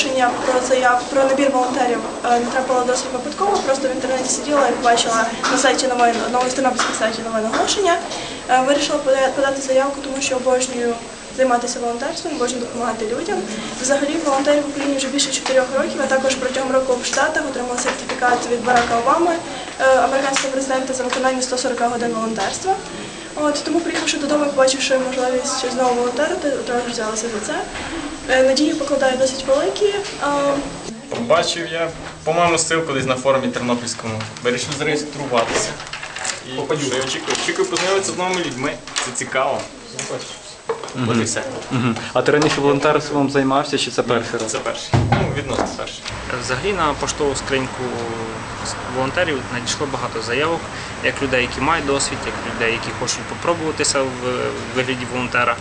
оголошення про заяв про набір волонтерів е, натрапила досить випадково. Просто в інтернеті сиділа і побачила на сайті новин одного з тернопільських сайтів новин оголошення. Е, Вирішила подати заявку, тому що обожнюю займатися волонтерством, обожнюю допомагати людям. Взагалі волонтерів в Україні вже більше чотирьох років. а також протягом року в Штатах отримала сертифікат від Барака Обами, американського президента, за виконання 140 годин волонтерства. От тому, приїхавши додому, побачивши можливість знову волонтерити, одразу взялася за це. Е, Надії покладаю досить великі. Побачив я, по-моєму, ссылку десь на форумі Тернопільському. Вирішив зареєструватися. І що я очікую? Очікую познайомитися з новими людьми. Це цікаво. От і все. Мгм. А ти раніше волонтерством займався чи це перший раз? Це перший. Ну, відносно перший. Взагалі на поштову скриньку волонтерів надійшло багато заявок, як людей, які мають досвід, як людей, які хочуть попробуватися в вигляді волонтера.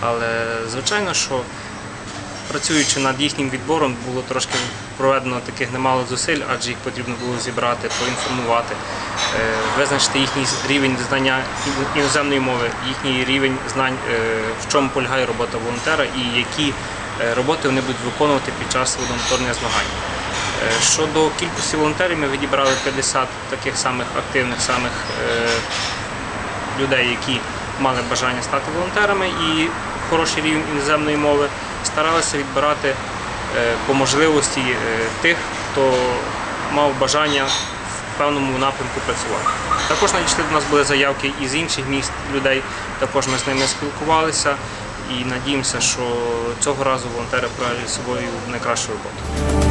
Але звичайно, що працюючи над їхнім відбором, було трошки проведено таких немало зусиль, адже їх потрібно було зібрати, поінформувати, е, визначити їхній рівень знання іноземної мови, їхній рівень знань, е, в чому полягає робота волонтера і які е, роботи вони будуть виконувати під час волонтерних змагань. Щодо кількості волонтерів, ми відібрали 50 таких самих активних, самих людей, які мали бажання стати волонтерами і хороший рівень іноземної мови, старалися відбирати е, по можливості е, тих, хто мав бажання в певному напрямку працювати. Також надійшли до нас були заявки із інших міст людей, також ми з ними спілкувалися і надіємося, що цього разу волонтери проявлять собою найкращу роботу.